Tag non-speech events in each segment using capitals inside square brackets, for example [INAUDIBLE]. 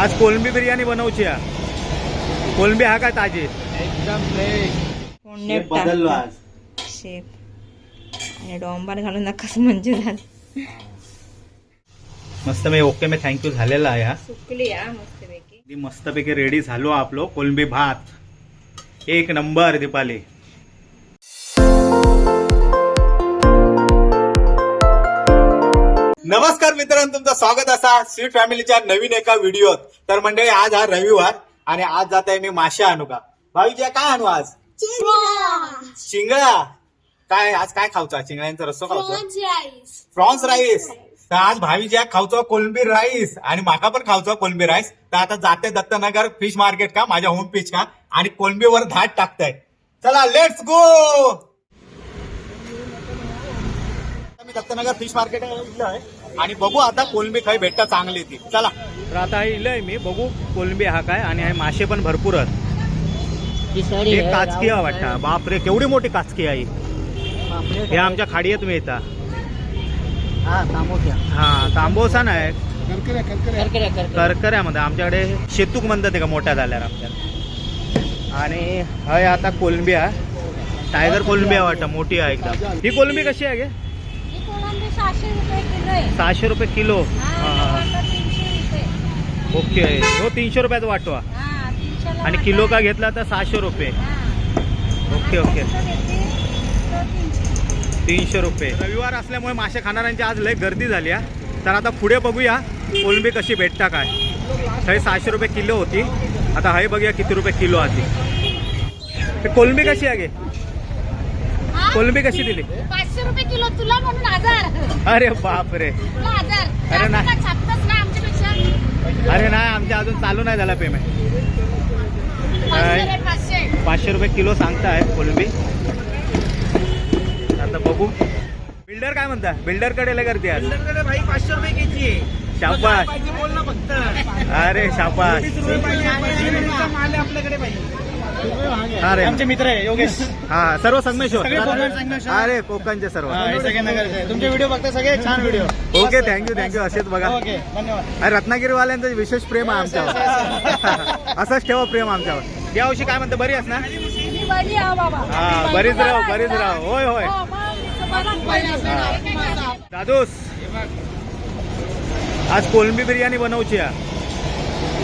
आज कोलंबी बिर्याणी बनवची हा कोलंबी हा काय ताजी? एकदम फ्रेश बदललो. आज. शेप. आणि डॉंबार घालून नकाच म्हणजे झालं. मस्त मी ओके मी थँक्यू झालेला आहे हा. सुकली हा मस्तपैकी. अगदी मस्तपैकी रेडी झालो आपलो कोलंबी भात. एक नंबर दीपाली. नमस्कार मित्रांनो तुमचं स्वागत असा स्वीट फॅमिलीच्या नवीन एका व्हिडिओत. तर मंडळी आज हा रविवार आणि आज जात आहे मी मासे आणू का भाऊजी काय आणू आज? शिंगळा काय आज काय खाऊचा? चिंगळ्यांचा रस्सो खाऊचा? प्रॉन्स राईस तर आज भावी ज्या खाऊचो कोलंबी राईस आणि माका पण खाऊचो कोलंबी राईस तर आता जाते दत्तनगर फिश मार्केट का? माझ्या होम पिच का? आणि कोलंबीवर धाट टाकताय. चला लेट्स गो मी दत्तनगर फिश मार्केट इलंय आणि बघू आता कोलंबी खाई भेटता चांगली ती. चला. तर आता इलंय मी बघू कोलंबी हा काय आणि हे मासे पण भरपूर आहेत. एक काचकी आहे वाटतं. बापरे केवढी मोठी काचकी आहे ही. हे आमच्या खाडीत मिळता हा तांबोसा नाही. करकऱ्यामध्ये आमच्याकडे शेतूक म्हणतात ते का मोठ्या झाल्यावर आमच्या आणि हय आता कोलंबी आहे. टायगर कोलंबी आहे वाटतं मोठी आहे एकदम. ही कोलंबी कशी आहे गे? सहाशे रुपये किलो हा, हा, हा. ओके. हो तीनशे रुपयात वाटवा. आणि किलो का घेतला तर सहाशे रुपये. Okay okay. तीनशे. रुपये. रविवार असल्यामुळे मासे खाणाऱ्यांची आज लय गर्दी झाली आहे तर आता पुढे बघूया कोलंबी कशी भेटता काय. हे सहाशे रुपये किलो होती. आता हे बघूया किती रुपये किलो आधी. कोलंबी कशी आहे गे? कोलंबी कशी दिली? पाचशे रुपये किलो तुला म्हणून हजार. अरे बापरे. अरे ना. ना आमच्यापेक्षा? अरे नाही आमच्या अजून चालू नाही झाला पेमेंट पाचशे रुपये किलो सांगताय कोलंबी. आता बघू. बिल्डर काय म्हणता? बिल्डरकडे लय गर्दी आज. भाई पाचशे रुपये घ्यायची शाबास. पाहिजे बोल ना फक्त. अरे शाबास. वीस रुपये पाहिजे अरे. आमचे मित्र आहे योगेश. हा सर्व संगमेश्वर. सगळे कोकण संगमेश्वर. अरे कोकणचे सर्व. तुमचे व्हिडिओ बघता सगळे छान व्हिडिओ ओके थँक्यू थँक्यू असेच बघा. ओके धन्यवाद. अरे रत्नागिरीवाल्यांचं विशेष प्रेम आहे आमच्यावर. [LAUGHS] असंच ठेवा प्रेम आमच्यावर. या वर्षी काय म्हणतं बरी आहेस ना? मी बरी आहे बाबा. हा बरीच राह बरीच राह होय होय. हो, मग. हा. माझा. दादूस. आज कोलंबी बिर्याणी बनवची हा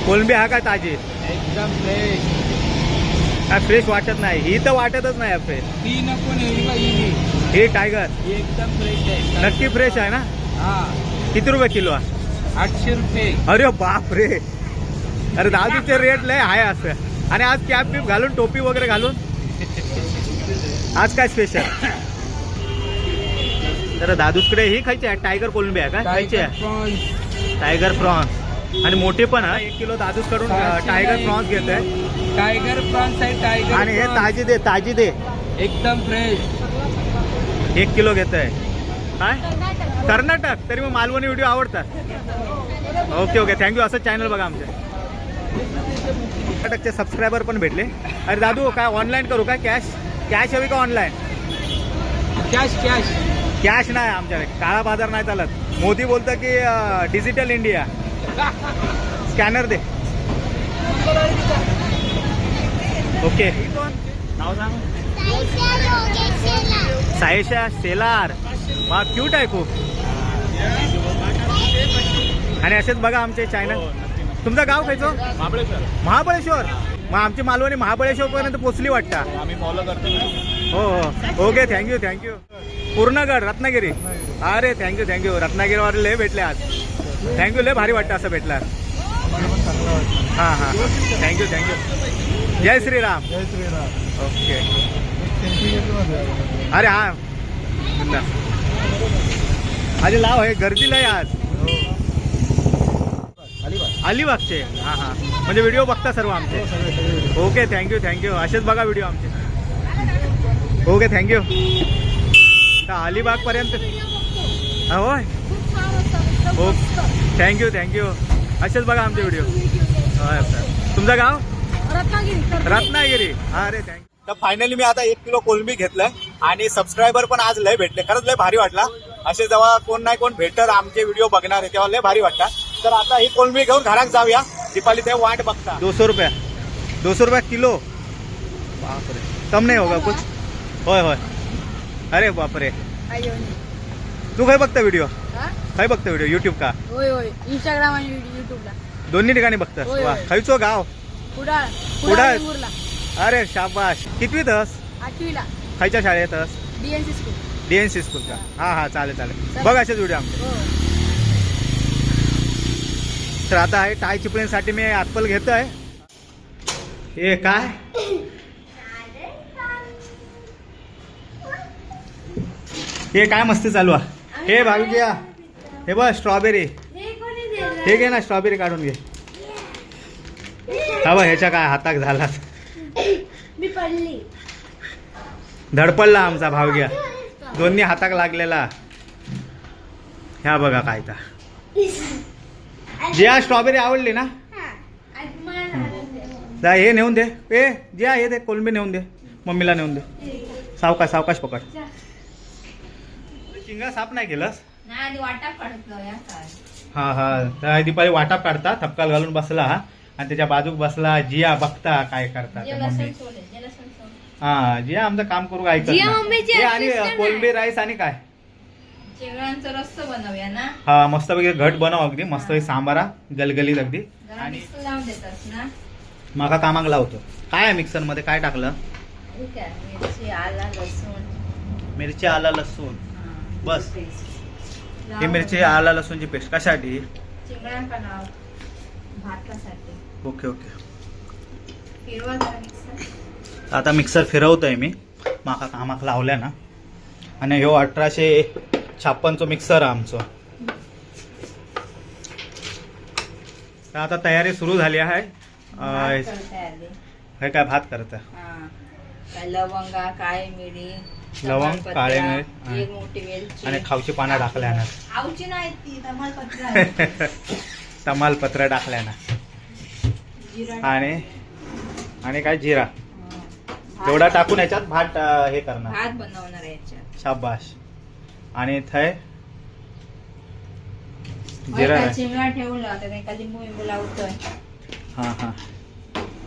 कोलंबी हा काय ताजी? एकदम फ्रेश काय फ्रेश वाटत नाही. ही तर वाटतच नाही फ्रेश ती नको ही टायगर एकदम फ्रेश आहे. नक्की फ्रेश आहे ना? हा. किती रुपये किलो आहे? आठशे रुपये. अरे बाप रे अरे दादूचे रेट लय आहे असं आणि आज कॅप बिप घालून टोपी वगैरे घालून? आज काय स्पेशल तर दादूसकडे ही खायची आहे टायगर कोलंबी आहे का? खायची आहे. टायगर प्रॉन्स आणि मोठे पण एक किलो दादूसकडून टायगर प्रॉन्स घेत आहे टायगर प्रॉन्स आहे टायगर आणि हे ताजी दे ताजी दे. एकदम फ्रेश एक किलो घेत आहे काय? कर्नाटक. तरी मग मालवणी व्हिडिओ आवडतात. ओके ओके थँक्यू असं चॅनल बघा आमचे. कर्नाटकचे सबस्क्रायबर पण भेटले. अरे दादू काय ऑनलाईन करू? काय कॅश कॅश हवी का ऑनलाईन कॅश कॅश कॅश नाही आमच्याकडे. काळा बाजार नाही चालत. मोदी बोलतं की डिजिटल इंडिया स्कॅनर दे. ओके. नाव सांग. सायशा सेलार. वा क्यूट आहे खूप. आणि असेच बघा आमचे चॅनल तुमचं गाव खायचं महाबळेश्वर. मग आमची मालवणी महाबळेश्वर पर्यंत पोचली वाटतं. आम्ही फॉलो करतो हो हो. Okay thank you thank you Purnagad Ratnagiri. अरे थँक्यू थँक्यू रत्नागिरीवर लय भेटले आज. थँक्यू लय भारी वाटतं असं भेटलं हां हां थँक्यू थँक्यू जय श्रीराम. ओके अरे हा. अरे लाव हे गर्दी लय आज. अलिबागचे. हां हां. म्हणजे व्हिडिओ बघता सर्व आमचे. ओके थँक्यू थँक्यू असेच बघा व्हिडिओ आमचे. ओके थँक्यू तर अलिबाग पर्यंत होय. हो मस्त. थँक्यू थँक्यू असेच बघा आमचे व्हिडिओ. होय सर तुमचं गाव? रत्नागिरी अरे थँक्यू तर फायनली मी आता एक किलो कोलंबी घेतलंय आणि सबस्क्रायबर पण आज लय भेटले. खरंच लय भारी वाटला. असे जेव्हा कोण नाही कोण भेटत आमचे व्हिडिओ बघणार आहे तेव्हा लय भारी वाटतात तर आता ही कोलंबी घेऊन घरात जाऊया. दीपाली ते वाट बघता. दो सौ रुपया. दो सौ रुपया किलो. बापरे. कम नाही होगा कुछ? होय होय. अरे बापरे. तू काय बघता व्हिडिओ काय बघता व्हिडिओ युट्यूब का? होय होय. इंस्टाग्राम आणि युट्यूबला दोन्ही ठिकाणी बघतास होय, वा. होय. खायचो गाव. कुडाळ कुडाळ. कुडाळ. वेंगुर्ला. अरे शाबाश. कितवी तस आठवीला. खायच्या शाळेतस डीएनसी स्कूल डीएनसी स्कूल का? हा हा चालेल चालेल. बघ असेच व्हिडिओ आमचे. हो. तर आता आहे टाय चिपळीसाठी मी ॲपल घेतोय. हे काय? हे काय मस्ती चालू आहे? हे भावी हे बघ स्ट्रॉबेरी. हे घे ना स्ट्रॉबेरी काढून घे. हा बघ ह्याच्या काय हाताक झाला मी पडली. धडपडला आमचा भाव घ्या. दोन्ही हाताक लागलेला. ह्या बघा काय तर जिया स्ट्रॉबेरी आवडली ना? जा हे नेऊन दे. ए जिया हे दे कोलंबी नेऊन दे. मम्मीला नेऊन दे. सावकाश सावकाश पकड. चिंगा साफ नाही केलंस? हा हा. तर दीपाली वाटाप काढता थपकाल घालून बसला हा. आणि त्याच्या बाजूक बसला जिया बघता काय करता ते मम्मी. हा जिया आमचं काम करू ऐकत जिया नाही. हे आणि assistant आहे. कोलंबी राईस आणि काय? चिंगळांचं रस्स बनवूया ना? हा मस्तपैकी घट बनव अगदी मस्त सांबारा गलगलीत अगदी. जरा आणि मिक्स लावून देतात ना? माका कामाक लावतो. काय आहे मिक्सरमध्ये काय टाकलं? ठीक आहे मिरची आला लसूण. मिरची आला लसूण. हा. बस. ही मिरची आला लसूणची पेस्ट. कशासाठी? चिंगळांका लाव भातासाठी ओके ओके. आता मिक्सर फिरवतोय मी. माका कामाक लावल्या ना. आणि ह्यो अठराशे छप्पनचो मिक्सर आहे आमचो. आता तयारी सुरू झाली आहे. हे काय भात करता हा. काय लवंगा काळी मिरी लवंग, काळी मिरी, हा. आणि खाऊची पानं टाकल्या ना आवची नाही ती [LAUGHS] तमालपत्र आहे. तमालपत्र टाकल्या ना जिरा. आणि आणि काय जिरा? एवढा टाकून याच्यात भात हे करणार. भात बनवणार आहे याच्यात. शाबाश आणि थंय जिरा का, नाही. चिंगळा ठेवला आता एका लिंबू लिंबू लावतोय. हा हा.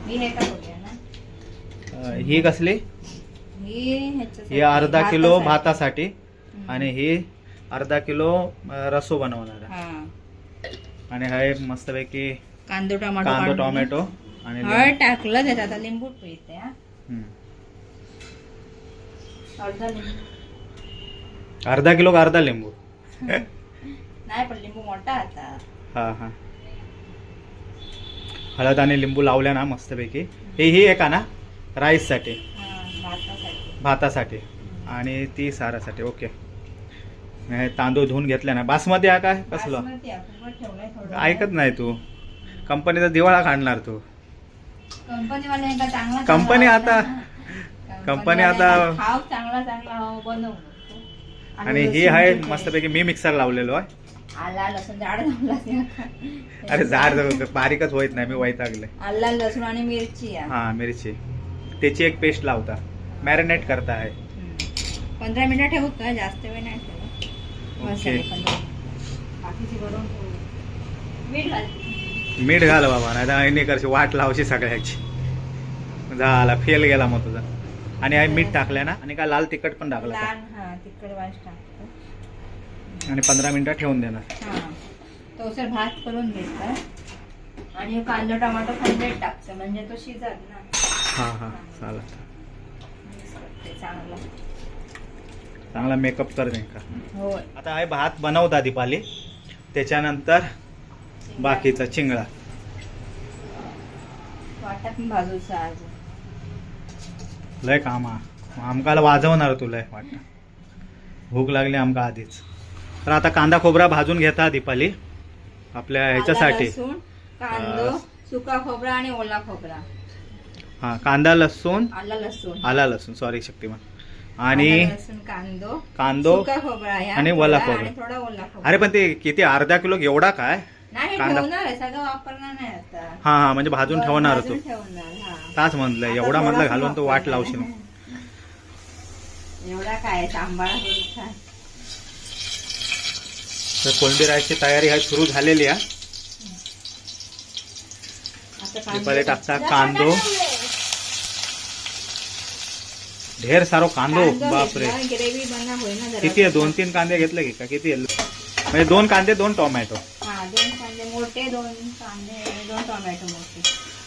मी हे का बोलूया ना? अं, ही कसली? ही ह्याच्यासाठी ही अर्धा किलो भातासाठी. आणि ही अर्धा किलो अं, रस्सो बनवणार आहे. हा. आणि हा एक मस्तपैकी कांदो टोमॅटो कांदा काढून टोमॅटो आणि हळद. टाकलं त्यात. आता लिंबू पिळते हा. हम्म. अर्धा लिंबू. अर्धा किलो का अर्धा लिंबू? नाही पण लिंबू मोठा आता. हा हा. हळद आणि लिंबू लावल्या ना मस्तपैकी. हे ही आहे का ना? राईससाठी. हा, भातासाठी. भातासाठी. आणि ती सारासाठी. ओके. हे तांदूळ धुवून घेतल्या ना. बासमती हा काय? कसलं? ऐकत नाही तू. कंपनीचा दिवाळा काढणार तू. कंपनी आता- कंपनी आता- हो नको. आणि ही आहे मस्तपैकी मी मिक्सर लावलेलो आहे झाड अरे जाड बारीकच होत नाही मी वैतागले. आला लसूण आणि मिरची आहे. हा मिरची. त्याची एक पेस्ट लावता. मॅरिनेट करता आहे. पंधरा मिनिटं ठेवू का जास्त वेळ नाही मीठ घाल बाबा नाही तर ऐनी करशी वाट लावशी सगळ्याची. झाला फेल गेला मग तुझा. आणि आहे मीठ टाकलं ना आणि काय लाल तिखट पण टाकलं हा तिखट आणि पंधरा मिनिटं ठेवून देणार. हा तो सर भात करून घेतात आणि कांदा टमाटो खंडेट टाकतं म्हणजे तो शिजत ना. हा हा करते चांगलं. चांगला मेकअप कर का? होय. आता आहे भात बनवता दीपाली. त्याच्यानंतर बाकीचा चिंगळा. वाटत भाजूचा आज लय काम हा आमकाला वाजवणार तू लय वाटतं. भूक लागली आमका आधीच. तर आता कांदा खोबरा भाजून घेता दीपाली. आपल्या ह्याच्यासाठी. सुका खोबरा आणि ओला खोबरा. हा कांदा लसूण आला लसूण. आला लसूण. सॉरी शक्तिमान. आणि कांदो कांदो आणि ओला खोबरा. अरे पण ते किती अर्धा किलो एवढा काय कांदा. हा हा म्हणजे भाजून ठेवणार तू हा ताच म्हणलं एवढा थोडासा घालून तू वाट. लावशील [LAUGHS] एवढा काय. तर कोलंबी राईसची तयारी आहे सुरू झालेली आहे टाकता कांदो ढेर सारो कांदो बापरे. किती आहे? दोन तीन कांदे घेतले की का? किती म्हणजे दोन कांदे दोन टोमॅटो. हा दोन कांदे मोठे दोन कांदे आणि दोन टोमॅटो मोठे.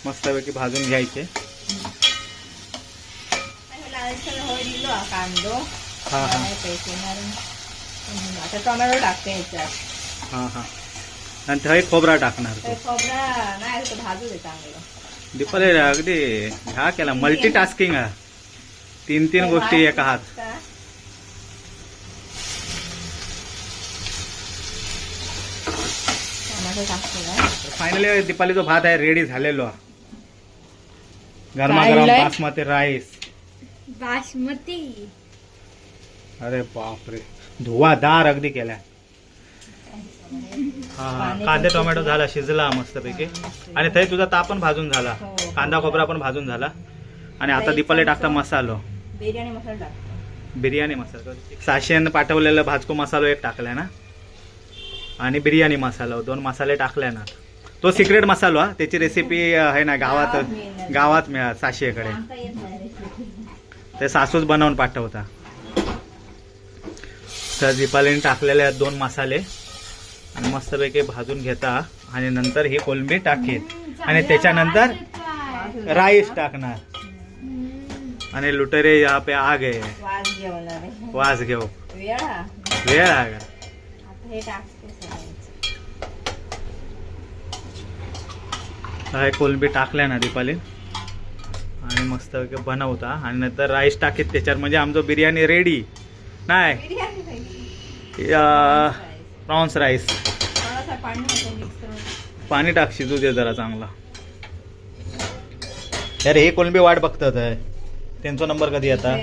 मस्तपैकी भाजून घ्यायचे. आणि हा हा हा. आता टोमॅटो टाकते हा हा. नंतर हे खोबरा टाकणार खोबरा नाही भाजू दे चांगलं. दीपाली अगदी ह्या केला मल्टी टास्किंग हा. तीन तीन गोष्टी एका हात का? टोमॅटो टाकते का? फायनली दीपालीचा भात आहे रेडी झालेलो. गरमागरम काय बासमती राईस बासमती. अरे बापरे. धुवाधार अगदी केलाय. हा हा कांदे टोमॅटो झाला शिजला मस्तपैकी. आणि ते तुझा ताप पण भाजून झाला. हो. कांदा खोबरा पण भाजून झाला. आणि आता दीपाली टाकता मसालो. बिर्याणी मसाला टाकतो. बिर्याणी मसाला. साशेन पाठवलेला भाजको मसालो एक टाकलाय ना? आणि बिर्याणी मसाला दोन मसाले टाकले ना? तो सिक्रेट मसालो हा त्याची रेसिपी आहे ना गावात गावात मिळाल साशेकडे. ते सासूच बनवून पाठवता. तर दीपालीने टाकलेले आहेत दोन मसाले. आणि मस्तपैकी भाजून घेता. आणि नंतर ही कोलंबी टाकेल आणि त्याच्यानंतर राईस टाकणार. आणि लुटेरे पे आ वास घेऊन आले. वास घेऊ वेळा वेळ आहे का? आता हे टाकते एक कोलंबी टाकल्या ना दीपाली आणि मस्त बनवता आणि नंतर राईस टाकीत त्याच्यात म्हणजे आमचं बिर्याणी रेडी नाही बिर्याणी. प्रॉन्स राईस थोडासा पाणी होतं mix करून. पाणी टाक शिजू दे जरा चांगला अरे हे कोलंबी वाट बघतात आहे त्यांचा नंबर कधी आता?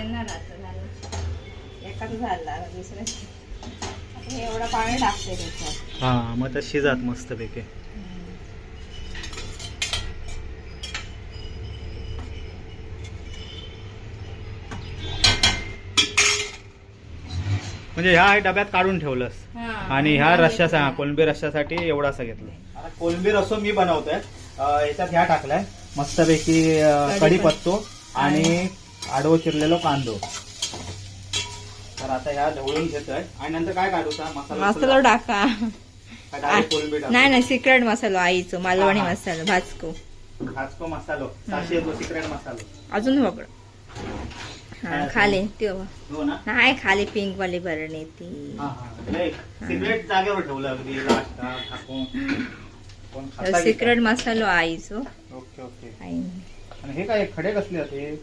हे एवढं पाणी टाकते त्याच्यात. हा मग तर शिजात मस्तपैकी. म्हणजे ह्या डब्यात काढून ठेवलंस. हा. आणि ह्या रश्श्याचा कोलंबी रश्श्यासाठी एवढासा घेतला. आता कोलंबी रस्सो मी बनवतोय. याच्यात ह्या टाकलाय. मस्तपैकी कढीपत्तो आणि आडवं चिरलेलो कांदो. तर आता ह्या ढवळून घेतोय. आणि नंतर काय मसाला मसाला टाका? नाही नाही सिक्रेट मसाला आईचं मालवणी. मसाला भाजको. भाजको मसालो. सिक्रेट मसालो. अजून खाली त्यो. ना नाही खाली पिंक वाली भरणी ती. सिक्रेट जागेवर ठेवलं अगदी लास्ट सिक्रेट मसालो आईचो? Okay okay. आणि हे काय खडे कसले होते?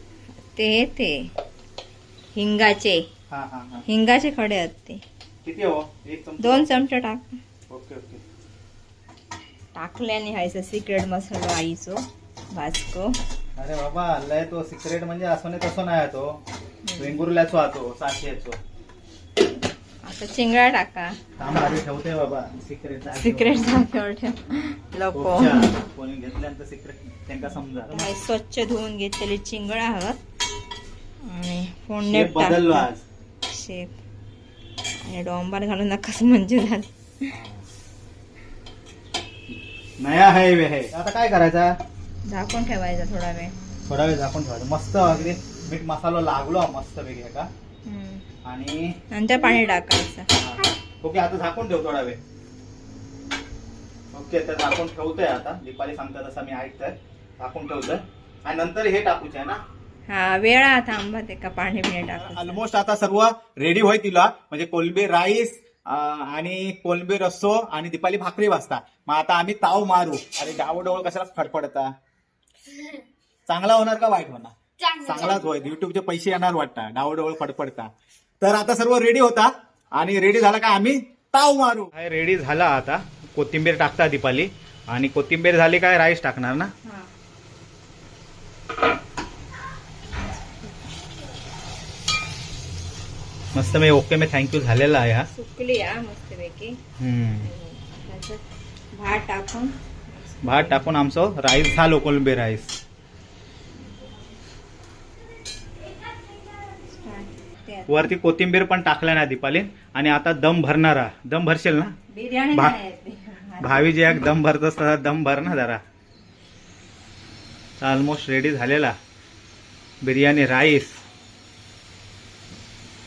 ते ते. हिंगाचे. हा हा हा. हिंगाचे खडे आहेत ते. किती हो? एक चमचा? दोन चमचे टाक. Okay okay. टाकल्याने हायचं सिक्रेट मसालो आईचो भाजको अरे बाबा लय तो सिक्रेट म्हणजे असं नाही तसं नाही आहे तो. वेंगुर्ल्याचो तो साशी येतो आता चिंगळा टाका. थांब आधी ठेवते बाबा. सिक्रेट सिक्रेट जागेवर ठेव. लोक कोणी घेतल्यानंतर सिक्रेट त्यांना समजा. स्वच्छ धुवून घेतलेली चिंगळा हवं आणि शेप बदललो आज. शेप आणि डोंबार घालून नकाच म्हणजे झालं. नया है वे है. आता काय करायचा? झाकून ठेवायचा थोडा वेळ. थोडा वेळ झाकून ठेवायचं. मस्त अगदी मीठ मसाला लागलो मस्त वेगळी का. आणि नंतर पाणी टाकायचं. ओके आता झाकून ठेव थोडा वेळ. ओके तर झाकून ठेवतोय आता. दीपाली सांगता तसं मी ऐकतोय. झाकून ठेवतोय. आणि नंतर हे टाकूचे आहे ना? हा वेळा थांबा ते का पाणी बिणी टाकायचं ऑलमोस्ट आता सर्व रेडी होय तिला. म्हणजे कोलंबी राईस आणि कोलंबी रस्सो आणि दीपाली भाकरी वाजता. मग आता आम्ही ताव मारू. अरे डावडोळ कशाला फडफडता. चांगला होणार का वाईट होणार? चांगलाच होय. युट्यूबचे पैसे येणार वाटतं. डावडोळ फडफडता. तर आता सर्व रेडी होता. आणि रेडी झाला का आम्ही? ताव मारू. रेडी झाला आता? कोथिंबीर टाकता दीपाली. आणि कोथिंबीर झाली काय? राईस टाकणार ना? मस्त मी ओके मी थँक्यू झालेला आहे हा. सुकली हा मस्तपैकी. भात टाकून. भात टाकून आमचं राईस झालो कोलंबी राईस वरती कोथिंबीर पण टाकल्या ना दीपाली. आणि आता दम भरणारा. दम भरशील ना? बिर्याणी भा-. भावी जे एक दम भरत असतात दम भर ना जरा. ऑलमोस्ट रेडी झालेला. बिर्याणी राईस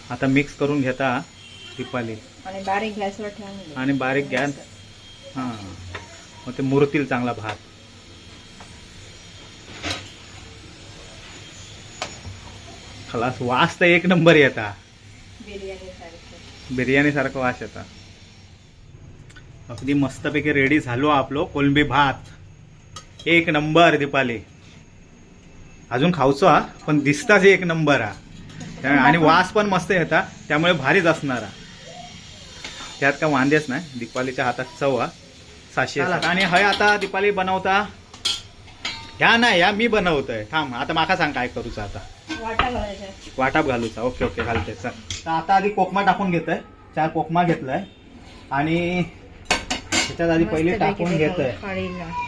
आता मिक्स करून घेता दीपाली. आणि बारीक गॅसवर ठेवून दे. आणि बारीक गॅस. हां. मग ते मुरतील चांगला भात. खलास वास तर एक नंबर येता. बिर्याणी सारखं. बिर्याणी सारखं वास येता. अगदी मस्तपैकी रेडी झालो आपलो कोलंबी भात. एक नंबर दीपाली. अजून खाऊचो हा. पण दिसताच एक नंबर हा. आणि वास पण मस्त येता. त्यामुळे भारीच असणार. त्यात काय वांदेच नाही. दीपालीच्या हातात चव. हा साशे आणि हय आता दीपाली बनवता. ह्या नाही ह्या मी बनवतोय. थांब आता माका सांग काय करूचं आता. वाटाप घालूचा. ओके ओके घालते. चल. तर आता आधी कोकमा टाकून घेतोय. चार कोकमा घेतलाय. आणि त्याच्यात आधी पहिले टाकून घेतोय.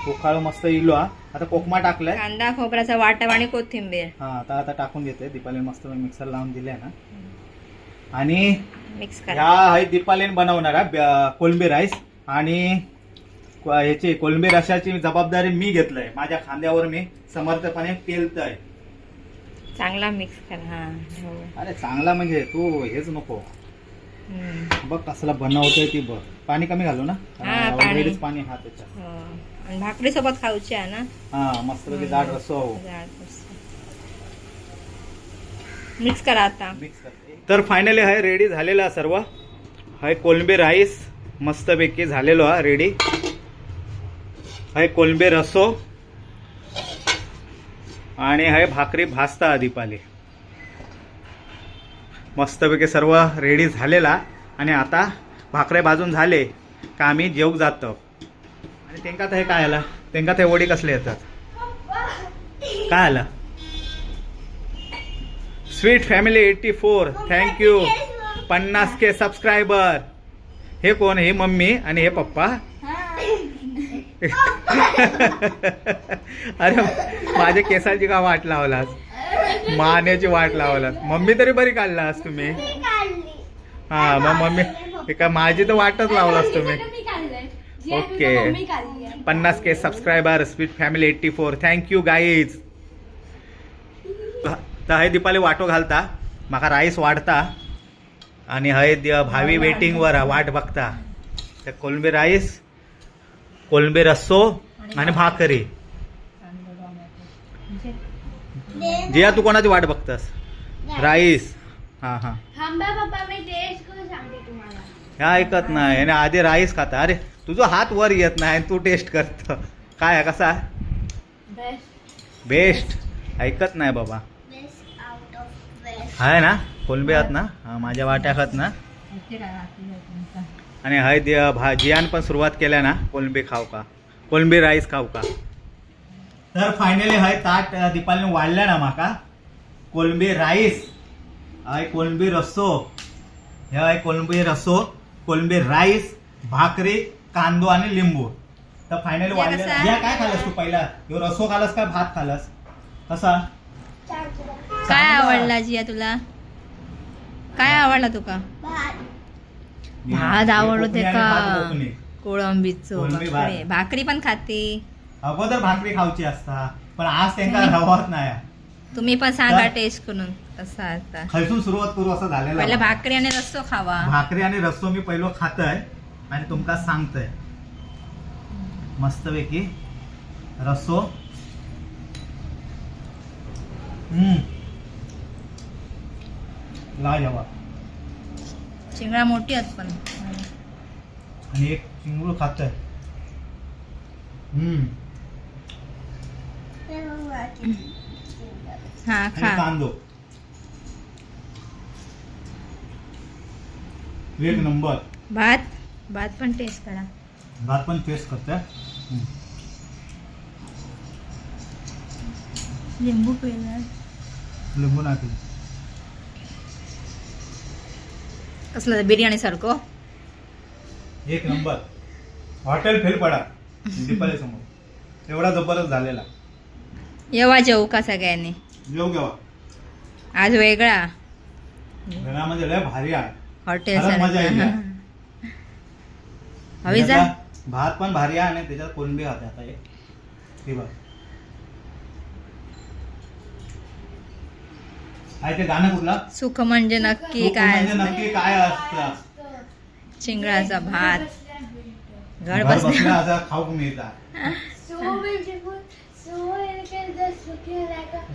उखाळ मस्त इलो हा. आता कोकमा टाकलाय. कांदा खोबऱ्याचा वाटप आणि कोथिंबीर. हा आता आता टाकून घेतोय. दीपाली मस्त मिक्सर लावून दिले ना. आणि मिक्स ह्या आहे दीपालीन बनवणार कोलंबी राईस. आणि ह्याची कोलंबी रशाची जबाबदारी मी घेतलंय. माझ्या खांद्यावर मी समर्थपणे पेलतय. चांगला मिक्स करा हा हो. अरे चांगला म्हणजे तू हेच नको. बघ कसला बनवतोय ती बघ. पाणी कमी घालू ना? हा. ऑलरेडीच पाणी. हा त्याच्यात. हो. आणि भाकरी सोबत खाऊची आहे ना? हा मस्त पैकी जाड रस्सो हो. मिक्स करा आता. तर फायनली हाय रेडी झालेला सर्व. हाय कोलंबी राईस मस्तपैकी झालेलो हा रेडी हाय कोलंबी रस्सो आणि हाय भाकरी भाजता दीपाली मस्तपैकी सर्व रेडी झालेला. आणि आता भाकरे भाजून झाले का आम्ही जेवूक जातो. आणि तेंका हे काय आला? तेंका ते वडी कसले येतात? काय आलं? Sweet family eighty four thank you पन्नास के सबस्क्रायबर हे कोण? हे मम्मी आणि हे पप्पा? [LAUGHS] अरे माझ्या केसाची का वाट लावलास? मानेची वाट लावलास मम्मी तरी बरी काढलास तुम्ही. हा मग मम्मी हे काय माझी तर वाटच लावलास तुम्ही. ओके. पन्नास K subscriber sweet family eighty four thank you guys तर हय दीपाली वाटो घालता. म्हाका राईस वाढता. आणि हय भावी वेटिंगवर हा, वाट बघता. तर कोलंबी राईस कोलंबी रस्सो आणि भाकरी. जिया तू कोणाची वाट बघतास? राईस. हा हा. ह्या ऐकत नाही. आणि आधी राईस खाता. अरे तुझा हात वर येत नाही आणि तू टेस्ट करत. काय आहे, कसा बेस्ट बेस्ट ऐकत नाही बाबा. बेस्ट आउट ऑफ बेस्ट आहे ना? कोलंबी आहात ना? हा, माझ्या वाट्या खात ना? आणि हय जियान पण सुरुवात केल्या ना? कोलंबी खाऊ का? कोलंबी राईस खाऊ का? तर फायनली हय ताट अ, दीपालीने वाढल्या ना माका. कोलंबी राईस हय कोलंबी रस्सो हे हय कोलंबी रस्सो कोलंबी राईस भाकरी कांदो आणि लिंबू. तर फायनली कसा? या काय खालस तू पहिला? ह्यो रस्सो खालस काय भात खालस? कसा काय आवडला जिया तुला? काय आवडला तुका? भात. आवडलो ते का. कोळंबीचो भाकरी पण खाते. अगोदर भाकरी खाऊची असता पण आज त्यांना रवत नाही. तुम्ही पण सांगा? टेस्ट करून कसा खैसून सुरुवात करू असं पहिला झालेलं भाकरी आणि रस्सो खावा. भाकरी आणि रस्सो मी पहिलो खातय आणि तुमका सांगतय. मस्तपैकी रस्सो. हम्म. लाजवाब चिंगळा मोठी आहेत पण. आणि एक चिंगूळ खातय. हम्म. हा खा कांदो एक नंबर भात भात पण टेस्ट करा भात पण टेस्ट करतोय लिंबू पिळला लिंबू नाकी कसलं बिर्याणी सारखं एक नंबर. हॉटेल फेल पडा दीपाली समोर. एवढा जबरदस्त झालेला. येवा जेऊ का सगळ्यांनी? जेऊ घ्यावा आज वेगळा. लय भारी आहे. हॉटेल हवी जा. भात पण भारी आहे आणि त्याच्यात कोलंबी खाते आता हे. बघ. आहे ते गाणं कुठलं? सुख म्हणजे नक्की काय म्हणजे नक्की काय असत? चिंगळाचा भात. घर घर बसल्या खाऊ मिळतात. [LAUGHS]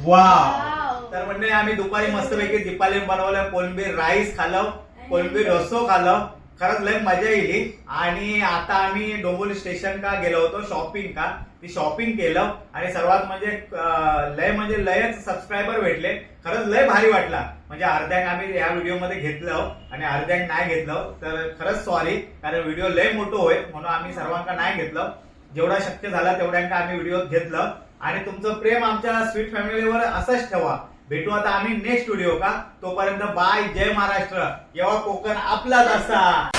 वा. तर म्हणजे आम्ही दुपारी मस्तपैकी दीपाली बनवलं कोलंबी राईस खाल्लं कोलंबी रस्सो खाल्लं. खरंच लय मजा येईल आणि आता आम्ही डोंबोली स्टेशन का गेलो होतो शॉपिंग का? ती शॉपिंग केलं. आणि सर्वात म्हणजे लय म्हणजे लयच सबस्क्रायबर भेटले. खरंच लय भारी वाटला. म्हणजे अर्ध्याक आम्ही या व्हिडिओमध्ये घेतलं आणि अर्ध्याक नाही घेतलं. तर खरंच सॉरी कारण व्हिडिओ लय मोठं होईल म्हणून आम्ही सर्वांना नाही घेतलं. जेवढा शक्य झाला तेवढ्यांका आम्ही व्हिडिओ घेतलं. आणि तुमचं प्रेम आमच्या स्वीट फॅमिलीवर असंच ठेवा. भेटू आता आम्ही नेक्स्ट व्हिडिओ का? तोपर्यंत बाय जय महाराष्ट्र. जेव्हा कोकण आपलाच असा.